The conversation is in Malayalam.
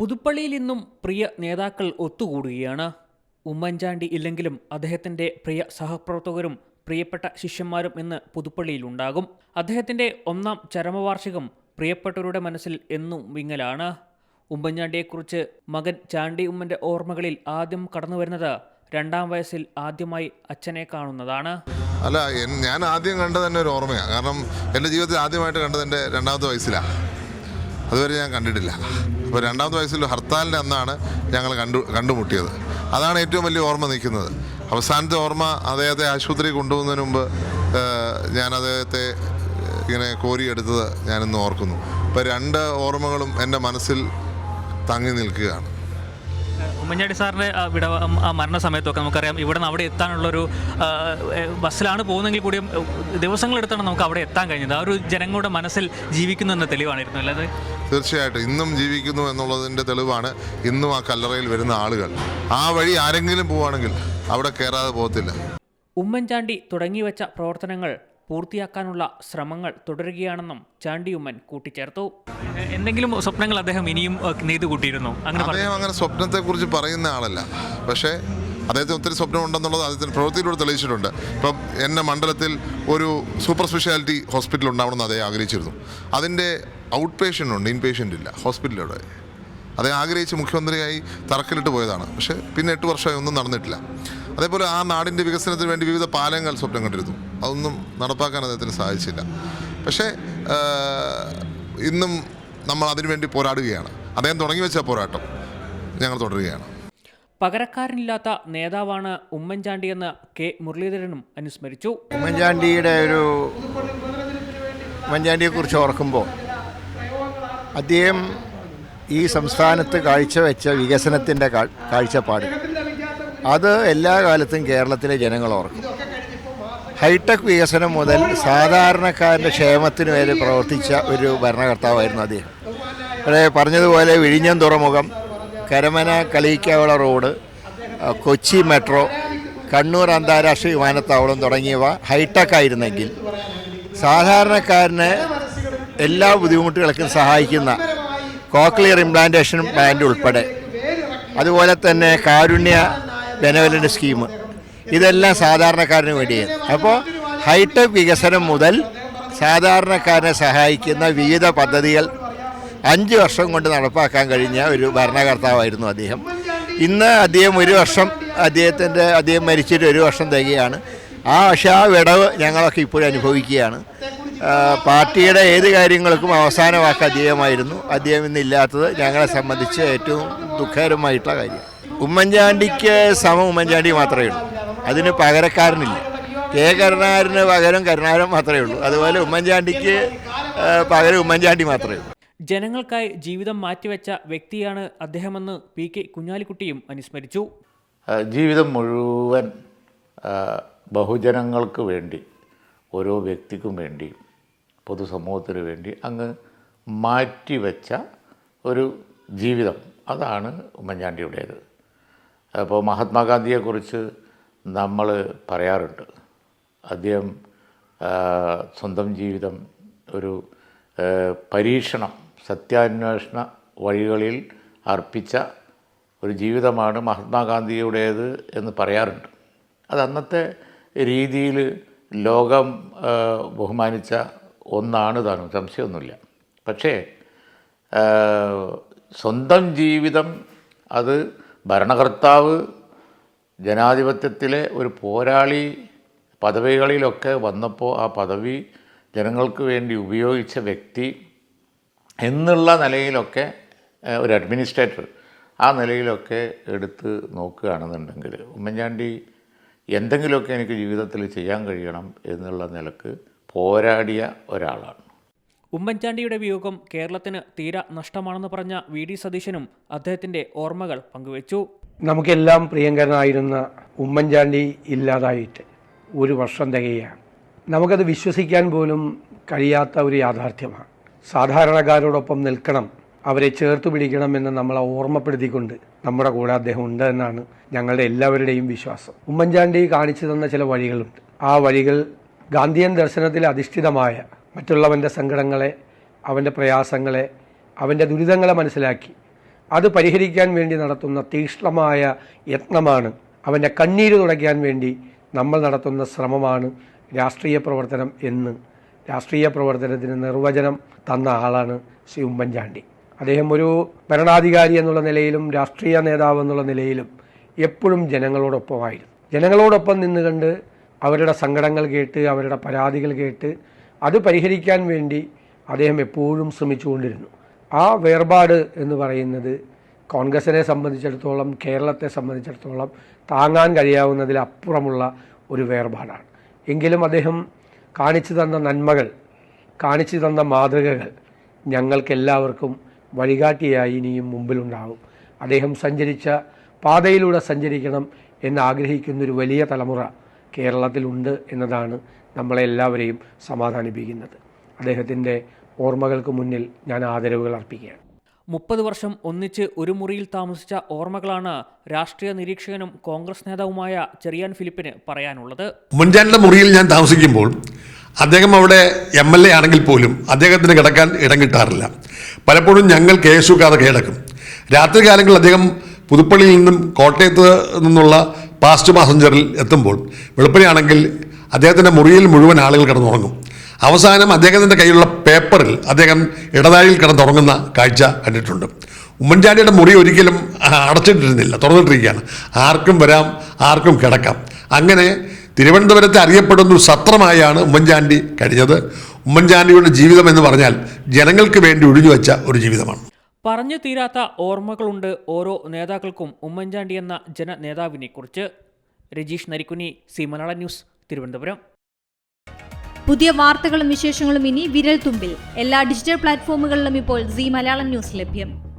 പുതുപ്പള്ളിയിൽ ഇന്നും പ്രിയ നേതാക്കൾ ഒത്തുകൂടുകയാണ്. ഉമ്മൻചാണ്ടി ഇല്ലെങ്കിലും അദ്ദേഹത്തിന്റെ പ്രിയ സഹപ്രവർത്തകരും പ്രിയപ്പെട്ട ശിഷ്യന്മാരും ഇന്ന് പുതുപ്പള്ളിയിലുണ്ടാകും. അദ്ദേഹത്തിന്റെ ഒന്നാം ചരമവാർഷികം പ്രിയപ്പെട്ടവരുടെ മനസ്സിൽ എന്നും വിങ്ങലാണ്. ഉമ്മൻചാണ്ടിയെക്കുറിച്ച് മകൻ ചാണ്ടി ഉമ്മന്റെ ഓർമ്മകളിൽ ആദ്യം കടന്നു വരുന്നത് രണ്ടാം വയസ്സിൽ ആദ്യമായി അച്ഛനെ കാണുന്നതാണ്. അല്ല ഞാൻ ആദ്യം കണ്ടത് തന്നെ ഒരു ഓർമ്മയാണ് കാരണം എന്റെ ജീവിതത്തിൽ ആദ്യമായിട്ട് കണ്ടത് എന്റെ രണ്ടാമത്തെ വയസ്സിലാണ് അതുവരെ ഞാൻ കണ്ടിട്ടില്ല. അപ്പോൾ രണ്ടാമത്തെ വയസ്സിൽ ഹർത്താലിന്റെ അന്നാണ് ഞങ്ങൾ കണ്ടു കണ്ടുമുട്ടിയത്. അതാണ് ഏറ്റവും വലിയ ഓർമ്മ നിൽക്കുന്നത്. അവസാനത്തെ ഓർമ്മ അദ്ദേഹത്തെ ആശുപത്രി കൊണ്ടുപോകുന്നതിന് മുമ്പ് ഞാൻ അദ്ദേഹത്തെ ഇങ്ങനെ കോരിയെടുത്തത് ഞാനിന്ന് ഓർക്കുന്നു. ഇപ്പോൾ രണ്ട് ഓർമ്മകളും എന്റെ മനസ്സിൽ തങ്ങി നിൽക്കുകയാണ്. ഉമ്മൻചാണ്ടി സാറിന്റെ വിട ആ മരണ സമയത്തൊക്കെ നമുക്കറിയാം ഇവിടെ നിന്ന് അവിടെ എത്താനുള്ളൊരു ബസ്സിലാണ് പോകുന്നെങ്കിൽ കൂടിയും ദിവസങ്ങളെടുത്താണ് നമുക്ക് അവിടെ എത്താൻ കഴിഞ്ഞത്. ആ ഒരു ജനങ്ങളുടെ മനസ്സിൽ ജീവിക്കുന്നു തെളിവാണിരുന്നു അല്ലാതെ തീർച്ചയായിട്ടും ഇന്നും ജീവിക്കുന്നു എന്നുള്ളതിന്റെ തെളിവാണ് ഇന്നും ആ കല്ലറയിൽ വരുന്ന ആളുകൾ. ആ വഴി ആരെങ്കിലും പോവുകയാണെങ്കിൽ അവിടെ കയറാതെ പോകത്തില്ല. ഉമ്മൻചാണ്ടി തുടങ്ങിവെച്ച പ്രവർത്തനങ്ങൾ പൂർത്തിയാക്കാനുള്ള ശ്രമങ്ങൾ തുടരുകയാണെന്നും ചാണ്ടിയുമ്മൻ കൂട്ടിച്ചേർത്തു. എന്തെങ്കിലും സ്വപ്നങ്ങൾ അദ്ദേഹം ഇനിയും നെയ്തു കൂട്ടിയിരുന്നു? അങ്ങനെ പറഞ്ഞു. അദ്ദേഹം അങ്ങനെ സ്വപ്നത്തെക്കുറിച്ച് പറയുന്ന ആളല്ല. പക്ഷേ അദ്ദേഹത്തിന് ഒത്തിരി സ്വപ്നം ഉണ്ടെന്നുള്ളത് അദ്ദേഹത്തിന് പ്രവൃത്തിയിലൂടെ തെളിയിച്ചിട്ടുണ്ട്. ഇപ്പം എന്റെ മണ്ഡലത്തിൽ ഒരു സൂപ്പർ സ്പെഷ്യാലിറ്റി ഹോസ്പിറ്റൽ ഉണ്ടാവണമെന്ന് അദ്ദേഹം ആഗ്രഹിച്ചിരുന്നു. അതിന്റെ ഔട്ട് പേഷ്യന്റ് ഉണ്ട് ഇൻ പേഷ്യന്റ് ഇല്ല ഹോസ്പിറ്റലിലൂടെ അതേ ആഗ്രഹിച്ച് മുഖ്യമന്ത്രിയായി തറക്കലിട്ട് പോയതാണ്. പക്ഷേ പിന്നെ എട്ട് വർഷമായി ഒന്നും നടന്നിട്ടില്ല. അതേപോലെ ആ നാടിന്റെ വികസനത്തിന് വേണ്ടി വിവിധ പാലങ്ങൾ സ്വപ്നം കണ്ടിരുന്നു. അതൊന്നും നടപ്പാക്കാൻ അദ്ദേഹത്തിന് സാധിച്ചില്ല. പക്ഷേ ഇന്നും നമ്മൾ അതിനുവേണ്ടി പോരാടുകയാണ്. അദ്ദേഹം തുടങ്ങി വെച്ച പോരാട്ടം ഞങ്ങൾ തുടരുകയാണ്. പകരക്കാരനില്ലാത്ത നേതാവാണ് ഉമ്മൻചാണ്ടിയെന്ന് കെ മുരളീധരനും അനുസ്മരിച്ചു. ഉമ്മൻചാണ്ടിയുടെ ഒരു ഉമ്മൻചാണ്ടിയെക്കുറിച്ച് ഓർക്കുമ്പോൾ അദ്ദേഹം ഈ സംസ്ഥാനത്ത് കാഴ്ചവെച്ച വികസനത്തിന്റെ കാഴ്ചപ്പാട്. അത് എല്ലാ കാലത്തും കേരളത്തിലെ ജനങ്ങൾ ഓർക്കും. ഹൈടെക് വികസനം മുതൽ സാധാരണക്കാരന്റെ ക്ഷേമത്തിന് വരെ പ്രവർത്തിച്ച ഒരു ഭരണകർത്താവായിരുന്നു അദ്ദേഹം. അവിടെ പറഞ്ഞതുപോലെ വിഴിഞ്ഞം തുറമുഖം കരമന കളിയിക്കാവള റോഡ് കൊച്ചി മെട്രോ കണ്ണൂർ അന്താരാഷ്ട്ര വിമാനത്താവളം തുടങ്ങിയവ ഹൈടെക് ആയിരുന്നെങ്കിൽ സാധാരണക്കാരന് എല്ലാ ബുദ്ധിമുട്ടുകൾക്കും സഹായിക്കുന്ന കോക്ലിയർ ഇംപ്ലാന്റേഷൻ പ്ലാന്റ് ഉൾപ്പെടെ. അതുപോലെ തന്നെ കാരുണ്യ ബെനവലന്റ് സ്കീം. ഇതെല്ലാം സാധാരണക്കാരന് വേണ്ടിയാണ്. അപ്പോൾ ഹൈടെക് വികസനം മുതൽ സാധാരണക്കാരനെ സഹായിക്കുന്ന വിവിധ പദ്ധതികൾ അഞ്ച് വർഷം കൊണ്ട് നടപ്പാക്കാൻ കഴിഞ്ഞ ഒരു ഭരണകർത്താവായിരുന്നു അദ്ദേഹം. ഇന്ന് അദ്ദേഹം ഒരു വർഷം അദ്ദേഹത്തിന്റെ അദ്ദേഹം മരിച്ചിട്ട് ഒരു വർഷം തികയാണ്. ആ പക്ഷേ ആ വിടവ് ഞങ്ങളൊക്കെ ഇപ്പോഴും അനുഭവിക്കുകയാണ്. പാർട്ടിയുടെ ഏത് കാര്യങ്ങൾക്കും അവസാന വാക്ക് അദ്ദേഹമായിരുന്നു അദ്ദേഹം ഇന്നില്ലാത്തത് ഞങ്ങളെ സംബന്ധിച്ച് ഏറ്റവും ദുഃഖകരമായിട്ടുള്ള കാര്യം. ഉമ്മൻചാണ്ടിക്ക് സമം ഉമ്മൻചാണ്ടി മാത്രമേ ഉള്ളൂ. അതിന് പകരക്കാരനില്ല. കെ കരുണാകരന് പകരം കരുണാകരൻ മാത്രമേ ഉള്ളൂ. അതുപോലെ ഉമ്മൻചാണ്ടിക്ക് പകരം ഉമ്മൻചാണ്ടി മാത്രമേ ഉള്ളൂ. ജനങ്ങൾക്കായി ജീവിതം മാറ്റിവെച്ച വ്യക്തിയാണ് അദ്ദേഹമെന്ന് പി കെ കുഞ്ഞാലിക്കുട്ടിയും അനുസ്മരിച്ചു. ജീവിതം മുഴുവൻ ബഹുജനങ്ങൾക്ക് വേണ്ടി ഓരോ വ്യക്തിക്കും വേണ്ടി പൊതുസമൂഹത്തിന് വേണ്ടി അങ്ങ് മാറ്റിവെച്ച ഒരു ജീവിതം. അതാണ് ഉമ്മൻചാണ്ടിയുടേത്. അപ്പോൾ മഹാത്മാഗാന്ധിയെക്കുറിച്ച് നമ്മൾ പറയാറുണ്ട്. അദ്ദേഹം സ്വന്തം ജീവിതം ഒരു പരീക്ഷണം സത്യാന്വേഷണ വഴികളിൽ അർപ്പിച്ച ഒരു ജീവിതമാണ് മഹാത്മാഗാന്ധിയുടേത് എന്ന് പറയാറുണ്ട്. അത് അന്നത്തെ രീതിയിൽ ലോകം ബഹുമാനിച്ച ഒന്നാണ് താനും സംശയമൊന്നുമില്ല. പക്ഷേ സ്വന്തം ജീവിതം അത് ഭരണകർത്താവ് ജനാധിപത്യത്തിലെ ഒരു പോരാളി പദവികളിലൊക്കെ വന്നപ്പോൾ ആ പദവി ജനങ്ങൾക്ക് വേണ്ടി ഉപയോഗിച്ച വ്യക്തി എന്നുള്ള നിലയിലൊക്കെ ഒരു അഡ്മിനിസ്ട്രേറ്റർ ആ നിലയിലൊക്കെ എടുത്ത് നോക്കുകയാണെന്നുണ്ടെങ്കിൽ ഉമ്മൻചാണ്ടി എന്തെങ്കിലുമൊക്കെ എനിക്ക് ജീവിതത്തിൽ ചെയ്യാൻ കഴിയണം എന്നുള്ള നിലയ്ക്ക് പോരാടിയ ഒരാളാണ്. ഉമ്മൻചാണ്ടിയുടെ വിയോഗം കേരളത്തിന് തീര നഷ്ടമാണെന്ന് പറഞ്ഞ വി ഡി സതീശനും അദ്ദേഹത്തിന്റെ ഓർമ്മകൾ പങ്കുവച്ചു. നമുക്കെല്ലാം പ്രിയങ്കരനായിരുന്ന ഉമ്മൻചാണ്ടി ഇല്ലാതായിട്ട് ഒരു വർഷം തികയാണ്. നമുക്കത് വിശ്വസിക്കാൻ പോലും കഴിയാത്ത ഒരു യാഥാർത്ഥ്യമാണ്. സാധാരണക്കാരോടൊപ്പം നിൽക്കണം അവരെ ചേർത്ത് പിടിക്കണമെന്ന് നമ്മളെ ഓർമ്മപ്പെടുത്തിക്കൊണ്ട് നമ്മുടെ കൂടെ അദ്ദേഹം ഉണ്ട് എന്നാണ് ഞങ്ങളുടെ എല്ലാവരുടെയും വിശ്വാസം. ഉമ്മൻചാണ്ടി കാണിച്ചു തന്ന ചില വഴികളുണ്ട്. ആ വഴികൾ ഗാന്ധിയൻ ദർശനത്തിൽ അധിഷ്ഠിതമായ മറ്റുള്ളവന്റെ സങ്കടങ്ങളെ അവന്റെ പ്രയാസങ്ങളെ അവന്റെ ദുരിതങ്ങളെ മനസ്സിലാക്കി. അത് പരിഹരിക്കാൻ വേണ്ടി നടത്തുന്ന തീക്ഷ്ണമായ യത്നമാണ് അവന്റെ കണ്ണീര് തുടയ്ക്കാൻ വേണ്ടി നമ്മൾ നടത്തുന്ന ശ്രമമാണ് രാഷ്ട്രീയ പ്രവർത്തനം എന്ന്. രാഷ്ട്രീയ പ്രവർത്തനത്തിന് നിർവചനം തന്ന ആളാണ് ശ്രീ ഉമ്മൻചാണ്ടി. അദ്ദേഹം ഒരു ഭരണാധികാരി എന്നുള്ള നിലയിലും രാഷ്ട്രീയ നേതാവ് എന്നുള്ള നിലയിലും എപ്പോഴും ജനങ്ങളോടൊപ്പമായിരുന്നു. ജനങ്ങളോടൊപ്പം നിന്നുകൊണ്ട് അവരുടെ സങ്കടങ്ങൾ കേട്ട് അവരുടെ പരാതികൾ കേട്ട് അത് പരിഹരിക്കാൻ വേണ്ടി അദ്ദേഹം എപ്പോഴും ശ്രമിച്ചുകൊണ്ടിരുന്നു. ആ വേർപാട് എന്ന് പറയുന്നത് കോൺഗ്രസിനെ സംബന്ധിച്ചിടത്തോളം കേരളത്തെ സംബന്ധിച്ചിടത്തോളം താങ്ങാൻ കഴിയാവുന്നതിലപ്പുറമുള്ള ഒരു വേർപാടാണ്. എങ്കിലും അദ്ദേഹം കാണിച്ചു തന്ന നന്മകൾ കാണിച്ചു തന്ന മാതൃകകൾ ഞങ്ങൾക്കെല്ലാവർക്കും വഴികാട്ടിയായി ഇനിയും മുമ്പിലുണ്ടാകും അദ്ദേഹം സഞ്ചരിച്ച പാതയിലൂടെ സഞ്ചരിക്കണം എന്ന് ആഗ്രഹിക്കുന്ന ഒരു വലിയ തലമുറ കേരളത്തിലുണ്ട് എന്നതാണ് നമ്മളെല്ലാവരെയും സമാധാനിപ്പിക്കുന്നത്. അദ്ദേഹത്തിന്റെ ഓർമ്മകൾക്ക് മുന്നിൽ ഞാൻ ആദരവുകൾ അർപ്പിക്കുകയാണ്. മുപ്പത് വർഷം ഒന്നിച്ച് ഒരു മുറിയിൽ താമസിച്ച ഓർമ്മകളാണ് രാഷ്ട്രീയ നിരീക്ഷകനും കോൺഗ്രസ് നേതാവുമായ ചെറിയാൻ ഫിലിപ്പിന് പറയാനുള്ളത്. ഉമ്മൻചാണ്ടിയുടെ മുറിയിൽ ഞാൻ താമസിക്കുമ്പോൾ അദ്ദേഹം അവിടെ എം എൽ എ ആണെങ്കിൽ പോലും അദ്ദേഹത്തിന് കിടക്കാൻ ഇടം കിട്ടാറില്ല. പലപ്പോഴും ഞങ്ങൾ കെ എസ് യുക്കാതെ കിടക്കും. രാത്രി കാലങ്ങളിൽ അദ്ദേഹം പുതുപ്പള്ളിയിൽ നിന്നും കോട്ടയത്ത് നിന്നുള്ള പാസ്റ്റ് പാസഞ്ചറിൽ എത്തുമ്പോൾ വെളുപ്പിനെയാണെങ്കിൽ അദ്ദേഹത്തിന്റെ മുറിയിൽ മുഴുവൻ ആളുകൾ കിടന്നുറങ്ങും. അവസാനം അദ്ദേഹത്തിന്റെ കയ്യിലുള്ള പേപ്പറിൽ അദ്ദേഹം ഇടതാഴിയിൽ കിടന്നുറങ്ങുന്ന കാഴ്ച കണ്ടിട്ടുണ്ട്. ഉമ്മൻചാണ്ടിയുടെ മുറി ഒരിക്കലും അടച്ചിട്ടിരുന്നില്ല തുറന്നിട്ടിരിക്കുകയാണ്. ആർക്കും വരാം ആർക്കും കിടക്കാം. അങ്ങനെ തിരുവനന്തപുരത്തെ അറിയപ്പെടുന്ന ഒരു സത്രമായാണ് ഉമ്മൻചാണ്ടി കഴിഞ്ഞത്. ഉമ്മൻചാണ്ടിയുടെ ജീവിതം എന്ന് പറഞ്ഞാൽ ജനങ്ങൾക്ക് വേണ്ടി ഒഴിഞ്ഞു വെച്ച ഒരു ജീവിതമാണ്. പറഞ്ഞു തീരാത്ത ഓർമ്മകളുണ്ട് ഓരോ നേതാക്കൾക്കും ഉമ്മൻചാണ്ടി എന്ന ജനനേതാവിനെ കുറിച്ച് രജീഷ് നരിക്കുനി സി മലയാള ന്യൂസ് തിരുവനന്തപുരം. പുതിയ വാർത്തകളും വിശേഷങ്ങളും ഇനി വിരൽ തുമ്പിൽ എല്ലാ ഡിജിറ്റൽ പ്ലാറ്റ്ഫോമുകളിലും ഇപ്പോൾ സി മലയാളം ന്യൂസ് ലഭ്യം.